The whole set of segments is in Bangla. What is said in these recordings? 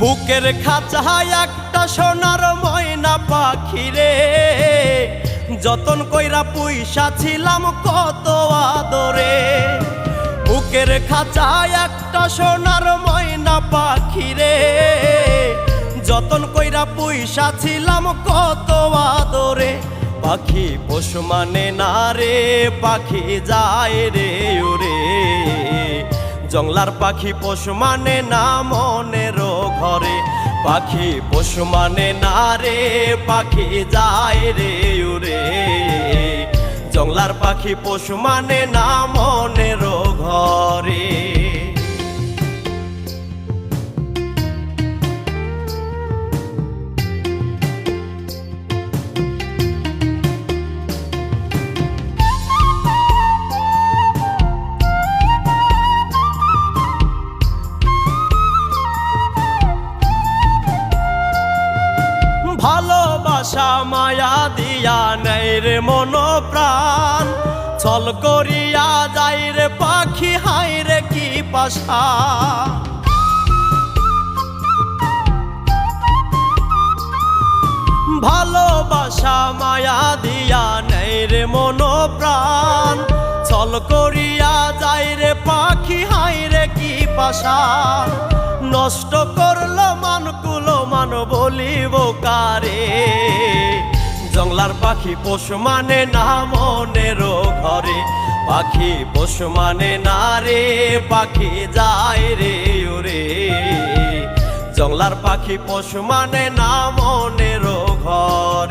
বুকের খাঁচায় একটা সোনার ময়না পাখি রে। যতন কইরা পুইসা ছিলাম কত আদরে। বুকের খাঁচায় একটা সোনার ময়না পাখি রে। যতন কইরা পুইসা ছিলাম কত আদরে। পাখি পশু মানে না রে, পাখি যায় রে ওরে। জংলার পাখি পশু মানে না মনের ঘরে, পাখি পশু মানে না রে, পাখি যায় রে উরে জংলার পাখি পশু মানে না ভালোবাসা মায়া দিয়া নেই রে মন প্রাণ ছল করিয়া যাই রে পাখি, হাই রে কি পাশা। ভালোবাসা মায়া দিয়া নেই রে মন প্রাণ ছল করিয়া যাই রে পাখি, হাই রে কি পাশা। নষ্ট করল মানকুলো মান বলিব কারে? জংলার পাখি পশু মানে না মনের ঘরে? পাখি পশু মানে না রে, পাখি যায় রে ওরে। জংলার পাখি পশু মানে না মনের ঘরে।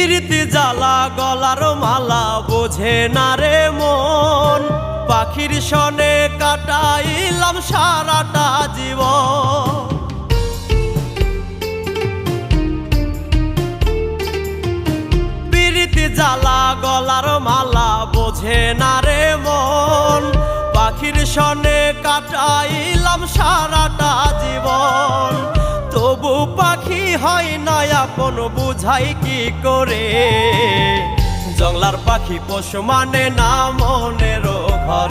প্রীতি জ্বালা গলার মালা বোঝে না রে মন। পাখির সনে কাটাইলাম সারাটা জীবন। প্রীতি জ্বালা গলার মালা বোঝে না রে মন। পাখির সনে কাটাইলাম সারাটা জীবন। তবু পাখি হয় না আপন বুঝাই কি করে? জংলার পাখি পশু মানে না মনের ঘরে।